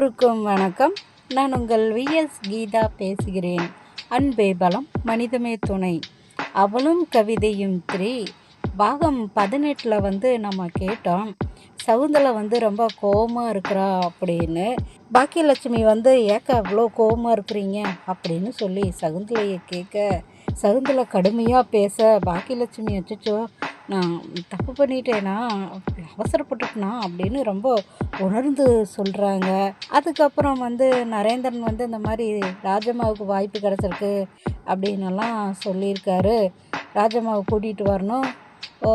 எல்லோருக்கும் வணக்கம். நான் உங்கள் விஎஸ் கீதா பேசுகிறேன். அன்பே பலம் மனிதமே துணை. அவளும் கவிதையும் த்ரீ. பாகம் பதினெட்டில் வந்து நம்ம கேட்டோம். சவுந்தலை வந்து ரொம்ப கோவமாக இருக்கிறா அப்படின்னு. பாக்கியலட்சுமி வந்து ஏக்க அவ்வளோ கோவமாக இருக்கிறீங்க? அப்படின்னு சொல்லி சகுந்தலையை கேட்க சகுந்தலை கடுமையாக பேச. பாக்கியலட்சுமி அச்சச்சோ நான் தப்பு பண்ணிட்டேனா? அவசரப்பட்டுட்டேனா? அப்படின்னு ரொம்ப உணர்ந்து சொல்கிறாங்க அதுக்கப்புறம் வந்து நரேந்திரன் வந்து இந்த மாதிரி ராஜம்மாவுக்கு வாய்ப்பு கிடச்சிருக்கு அப்படின்னெல்லாம் சொல்லியிருக்காரு. ராஜம்மாவை கூட்டிகிட்டு வரணும்.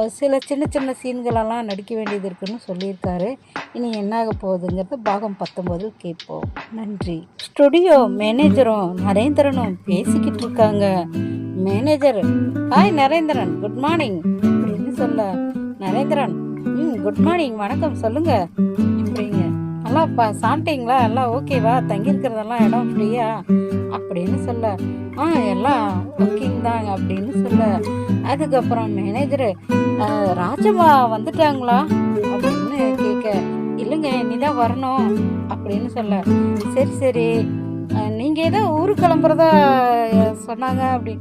சில சின்ன சின்ன சீன்களெல்லாம் நடிக்க வேண்டியது இருக்குன்னு சொல்லியிருக்காரு. இனி என்னாக போகுதுங்கிறத பாகம் பத்தொம்போதில் கேட்போம். நன்றி. ஸ்டுடியோ மேனேஜரும் நரேந்திரனும் பேசிக்கிட்டு இருக்காங்க. Manager hi Narendran good morning. சொல்ல. நரேந்திரன் ம் குட் மார்னிங் வணக்கம் சொல்லுங்க. அப்படிங்க நல்லா பா சாப்பிட்டீங்களா? எல்லாம் ஓகேவா தங்கியிருக்கிறதெல்லாம் இடம் ஃப்ரீயா அப்படின்னு சொல்ல. ஆ எல்லாம் ஓகேங்க தாங்க அப்படின்னு சொல்ல. அதுக்கப்புறம் மேனேஜரு ராஜம்மா வந்துட்டாங்களா? அப்படின்னு கேட்க இல்லைங்க நீ தான் வரணும் அப்படின்னு சொல்ல. சரி சரி. நீங்கள் ஏதோ ஊருக்கு கிளம்புறதா சொன்னாங்க அப்படி.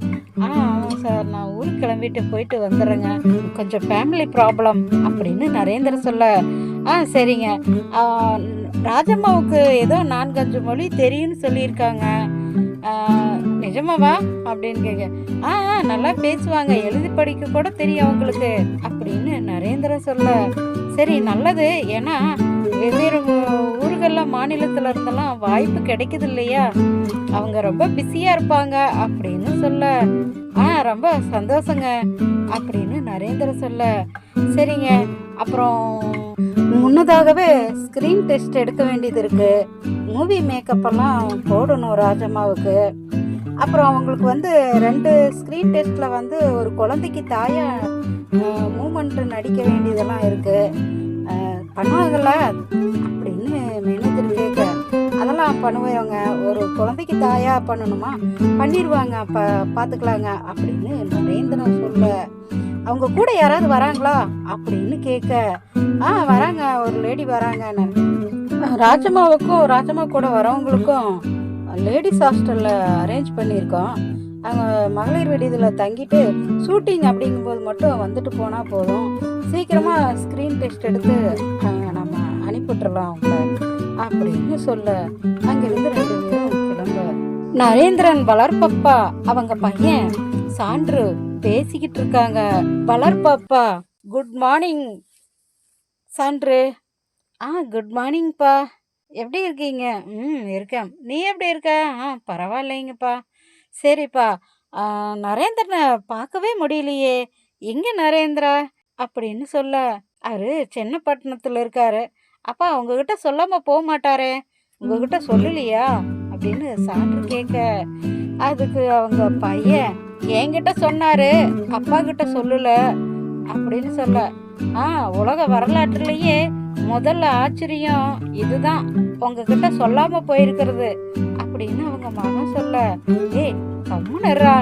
ஆ ஆமாம் சார். நான் ஊருக்கு கிளம்பிட்டு போயிட்டு வந்துடுறேங்க. கொஞ்சம் ஃபேமிலி ப்ராப்ளம் அப்படின்னு நரேந்திரன் சொல்ல ஆ சரிங்க. ராஜம்மாவுக்கு ஏதோ நான்கஞ்சு மொழி தெரியும்னு சொல்லியிருக்காங்க. நிஜமாவா? அப்படின்னு கேட்க ஆ ஆ, நல்லா பேசுவாங்க. எழுதி படிக்க கூட தெரியும் அவங்களுக்கு. அப்படின்னு நரேந்திரன் சொல்ல சரி நல்லது. ஏன்னா வெவ்வேறு ஊ- மாநிலத்தில் மாநிலத்துல இருந்தெல்லாம் வாய்ப்பு கிடைக்குது இல்லையா? அவங்க ரொம்ப பிஸியா இருப்பாங்க அப்படின்னு சொல்ல. ஆ ரொம்ப சந்தோஷங்க அப்படின்னு நரேந்திர சொல்ல. சரிங்க அப்புறம் முன்னதாகவே ஸ்க்ரீன் டெஸ்ட் எடுக்க வேண்டியது இருக்கு. மூவி மேக்கப் எல்லாம் போடணும் ராஜம்மாவுக்கு. அப்புறம் அவங்களுக்கு வந்து ரெண்டு ஸ்க்ரீன் டெஸ்ட்ல வந்து ஒரு குழந்தைக்கு தாயா மூமெண்ட் நடிக்க வேண்டியதெல்லாம் இருக்குது பண்ணுவாங்கல்ல அப்படின்னு மேனேஜர் கேட்க அதெல்லாம் பண்ணுவாங்க ஒரு குழந்தைக்கு தாயா பண்ணணுமா? பண்ணிடுவாங்க அப்போ பார்த்துக்கலாங்க அப்படின்னு நரேந்திரன் சொல்ல அவங்க கூட யாராவது வராங்களா? அப்படின்னு கேட்க ஆ வராங்க ஒரு லேடி வராங்கன்னு ராஜம்மாவுக்கும் ராஜம்மா கூட வரவங்களுக்கும் லேடிஸ் ஹாஸ்டலில் அரேஞ்ச் பண்ணியிருக்கோம். அவங்க மகளிர் விடுதியில் தங்கிட்டு ஷூட்டிங் அப்படிங்கும்போது மட்டும் வந்துட்டு போனால் போதும். சீக்கிரமாக ஸ்க்ரீன் டெஸ்ட் எடுத்து நம்ம அனுப்பிவிட்டுறலாம் அவங்கள அப்படின்னு சொல்ல அங்கிருந்து ரெண்டு பேரும் கிளம்ப நரேந்திரன் வளர்ப்பப்பா அவங்க பையன் சான்று பேசிக்கிட்டு இருக்காங்க. வளர்ப்பப்பா குட் மார்னிங் சான்று. ஆ குட் மார்னிங்ப்பா எப்படி இருக்கீங்க? ம் இருக்கேன். நீ எப்படி இருக்க? ஆ பரவாயில்லைங்கப்பா. சரிப்பா. நரேந்திரனை பார்க்கவே முடியலையே. எங்கே நரேந்திரா? அப்படின்னு சொல்ல அரு சென்னப்பட்டினத்தில் இருக்காரு. அப்பா உங்ககிட்ட சொல்லாமல் போக மாட்டாரே. உங்ககிட்ட சொல்லலையா? அப்படின்னு சான்று கேட்க அதுக்கு அவங்க பையன் என்கிட்ட சொன்னாரு. அப்பா கிட்ட சொல்லல. அப்படின்னு சொல்ல ஆ உலக வரலாற்றுலயே முதல்ல ஆச்சரியம் இதுதான். உங்ககிட்ட சொல்லாம போயிருக்கிறது. அப்படின்னு அவங்க மகன் சொல்ல ஏய் கம்முனரா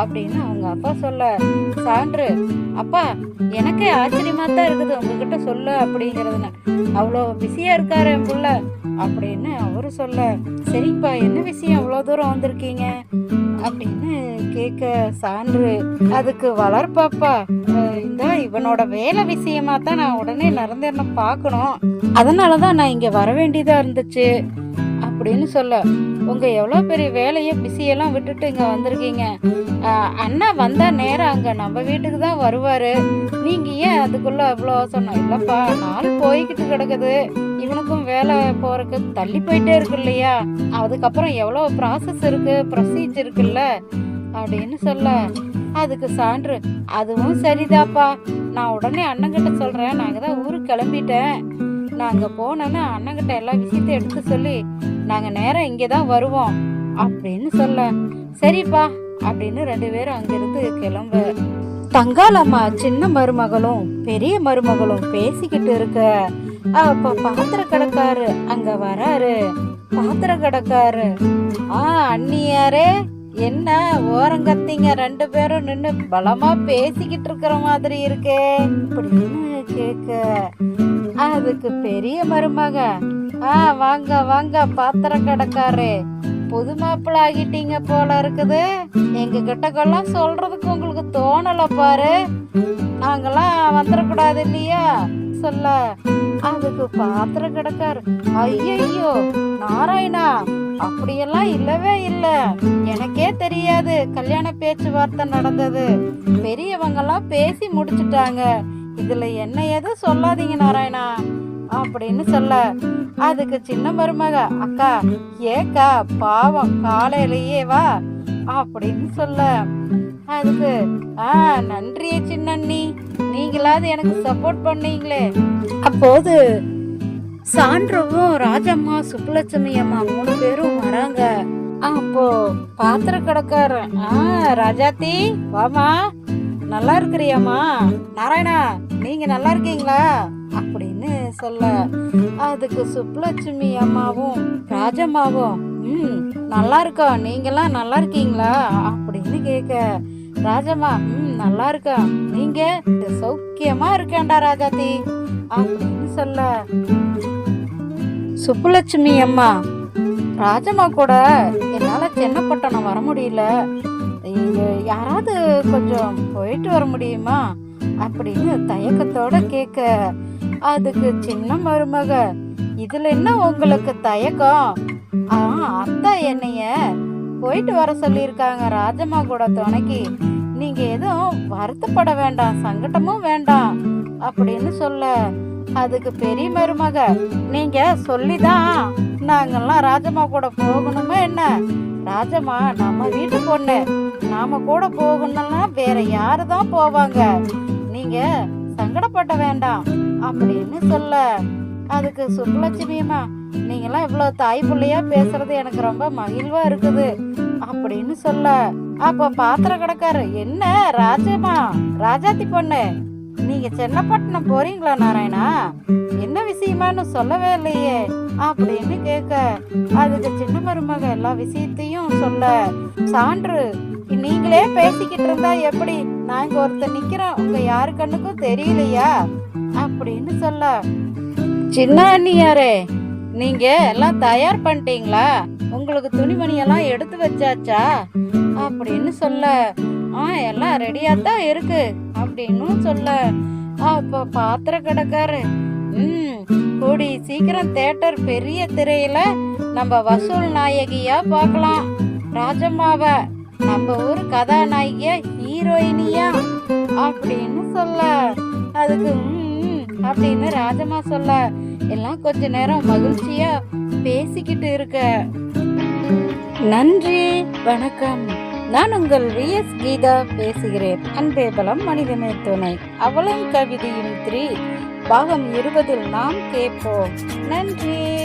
அப்படின்னு அவங்க அப்பா சொல்ல சான்று அப்பா எனக்கே ஆச்சரியமா தான் இருக்குது உங்ககிட்ட சொல்ல அப்படிங்கிறதுன்னு அவ்வளோ பிஸியா இருக்காரு என் புள்ள அப்படின்னு அவரு சொல்ல சரிப்பா என்ன விஷயம் அவ்வளோ தூரம் வந்திருக்கீங்க? அப்படின்னு கேட்க சான்று அதுக்கு வளர்ப்பாப்பா இந்த இவனோட வேலை விஷயமா தான் நான் உடனே நடந்தேன்னு பார்க்கணும். அதனால தான் நான் இங்கே வர வேண்டியதாக இருந்துச்சு. அப்படின்னு சொல்ல உங்க எவ்வளோ பெரிய வேலையை பிஸியெல்லாம் விட்டுட்டு இங்கே வந்திருக்கீங்க. அண்ணா வந்தா நேரம் அங்கே நம்ம வீட்டுக்கு தான் வருவாரு. நீங்க ஏன் அதுக்குள்ள அவ்வளோ சொன்னோம் இல்லப்பா நாள் போய்கிட்டு கிடக்குது. இவனுக்கும் வேலை போறதுக்கு தள்ளி போயிட்டே இருக்கு இல்லையா? அதுக்கப்புறம் எவ்வளோ ப்ராசஸ் இருக்கு ப்ரொசீஜர் இருக்குல்ல? அப்படின்னு சொல்ல அதுக்கு சான்று அதுவும் சரிதாப்பா. நான் உடனே அண்ணங்கிட்ட சொல்கிறேன் நாங்கள் தான் ஊருக்கு கிளம்பிட்டேன். நாங்கள் போனோன்னா அண்ணங்கிட்ட எல்லா விஷயத்தையும் எடுத்து சொல்லி நாங்கள் நேரம் இங்கே தான் வருவோம் அப்படின்னு சொல்ல சரிப்பா அப்படின்னு ரெண்டு பேரும் அங்கிருந்து கிளம்ப. தங்காளம்மா சின்ன மருமகளும் பெரிய மருமகளும் பேசிக்கிட்டு இருக்க. அப்ப பாத்திர கடைக்காரு அங்க வராரு. பாத்திர கடைக்காரு ஆ அண்ணியாரே என்ன ஓரங்கத்திங்க? ரெண்டு பேரும் நின்று பலமா பேசிக்கிட்டு இருக்கிற மாதிரி இருக்கே அப்படின்னு கேக்க அதுக்கு பெரிய மருமக ஆ வாங்க வாங்க பாத்திர கடைக்காரு புது மாப்பிள்ள ஆகிட்டீங்க போல இருக்குது. எங்க கிட்டக்கெல்லாம் சொல்றதுக்கு உங்களுக்கு தோணல பாரு. நாங்கெல்லாம் வந்துடக்கூடாது இல்லையா? சொல்ல. அதுக்கு பாத்திர கிடக்காரு ஐயையோ நாராயணா அப்படியெல்லாம் இல்லவே இல்லை. எனக்கே தெரியாது கல்யாண பேச்சுவார்த்தை நடந்தது. பெரியவங்கெல்லாம் பேசி முடிச்சிட்டாங்க. இதுல என்ன எதுவும் சொல்லாதீங்க நாராயணா. அப்படின்னு சொல்ல. அதுக்கு சின்ன மருமக அக்கா ஏக்கா பாவம் காலையிலேயே வா அப்படின்னு சொல்ல. அதுக்கு ஆ நன்றியே சின்னண்ணி நீங்களாவது எனக்கு சப்போர்ட் பண்ணீங்களே. அப்போது சான்றவும் ராஜம்மா சுப்புலட்சுமி அம்மா மூணு பேரும் வராங்க. அப்போ பாத்திர கடைக்காரன் ஆ ராஜாத்தி வாமா நல்லா இருக்கிறியாமா நாராயணா நீங்க நல்லா இருக்கீங்களா? அப்படின்னு சொல்ல. அதுக்கு சுப்புலட்சுமி அம்மாவும் ராஜம்மாவும் ம் நல்லா இருக்கோம் நீங்களாம் நல்லா இருக்கீங்களா அப்படின்னு கேட்க ராஜம்மா ம் நல்லா இருக்கோம் நீங்க சௌக்கியமா இருக்கேன்டா ராஜாத்தி. அப்படின்னு சொல்ல. சுப்புலட்சுமி அம்மா ராஜம்மா கூட என்னால சென்னப்பட்டணம் வர முடியல. யாராவது கொஞ்சம் போயிட்டு வர முடியுமா? அப்படின்னு தயக்கத்தோட கேட்க அதுக்கு சின்ன மருமக. இதுல என்ன உங்களுக்கு தயக்கம்? ஆ அத்தா என்னைய போயிட்டு வர சொல்லியிருக்காங்க ராஜம்மா கூட துணைக்கு. நீங்க எதுவும் வருத்தப்பட வேண்டாம் சங்கடமும் வேண்டாம் அப்படின்னு சொல்ல. அதுக்கு பெரிய மருமக நீங்க சொல்லிதான் நாங்கெல்லாம் ராஜம்மா கூட போகணுமே என்ன? ராஜம்மா நம்ம வீட்டு பொண்ணு. நாம கூட போகணும்னா வேற யாரு தான் போவாங்க? நீங்க சங்கடப்பட வேண்டாம் அப்படின்னு சொல்ல. அதுக்கு சுப்புலட்சுமியம்மா நீங்களாம் இவ்வளோ தாய் பிள்ளையா பேசுறது எனக்கு ரொம்ப மகிழ்வா இருக்குது அப்படின்னு சொல்ல. அப்ப பாத்திர கடைக்காரு என்ன ராஜமா ராஜாத்தி பொண்ணு நீங்க சென்னப்பட்டினம் போறீங்களா நாராயணா? என்ன விஷயமான்னு சொல்லவே இல்லையே அப்படின்னு கேட்க. அதுக்கு சின்ன மருமக எல்லா விஷயத்தையும் சொல்ல. சான்று நீங்களே பேசிக்கிட்டு இருந்தா எப்படி? நாங்க ஒருத்தர் நிக்கிறோம் உங்க யாரு கண்ணுக்கும் தெரியலையா? அப்படின்னு சொல்ல. சின்ன அண்ணியாரே நீங்க எல்லாம் தயார் பண்ணிட்டீங்களா? உங்களுக்கு துணிமணி எல்லாம் எடுத்து வச்சாச்சா? அப்படின்னு சொல்ல. ஆ எல்லாம் ரெடியா தான் இருக்கு அப்படின்னு சொல்ல. அப்போ பாத்திர கடைக்காரு ம் கூடி சீக்கிரம் தேட்டர் பெரிய திரையில நம்ம வசூல் நாயகியா பார்க்கலாம். ராஜம்மாவை நம்ம ஒரு கதாநாயகிய ஹீரோயினியா அப்படின்னு சொல்ல. அதுக்கு அப்படின்னு ராஜமா சொல்ல. எல்லாம் கொஞ்ச நேரம் மகிழ்ச்சியா பேசிக்கிட்டு இருக்க. நன்றி வணக்கம். நான் உங்கள் வி எஸ் கீதா பேசுகிறேன். அன்பே பலம் மனிதமே துணை. அவளும் கவிதையும் த்ரீ. பாகம் இருபதில் நாம் கேட்போம். நன்றி.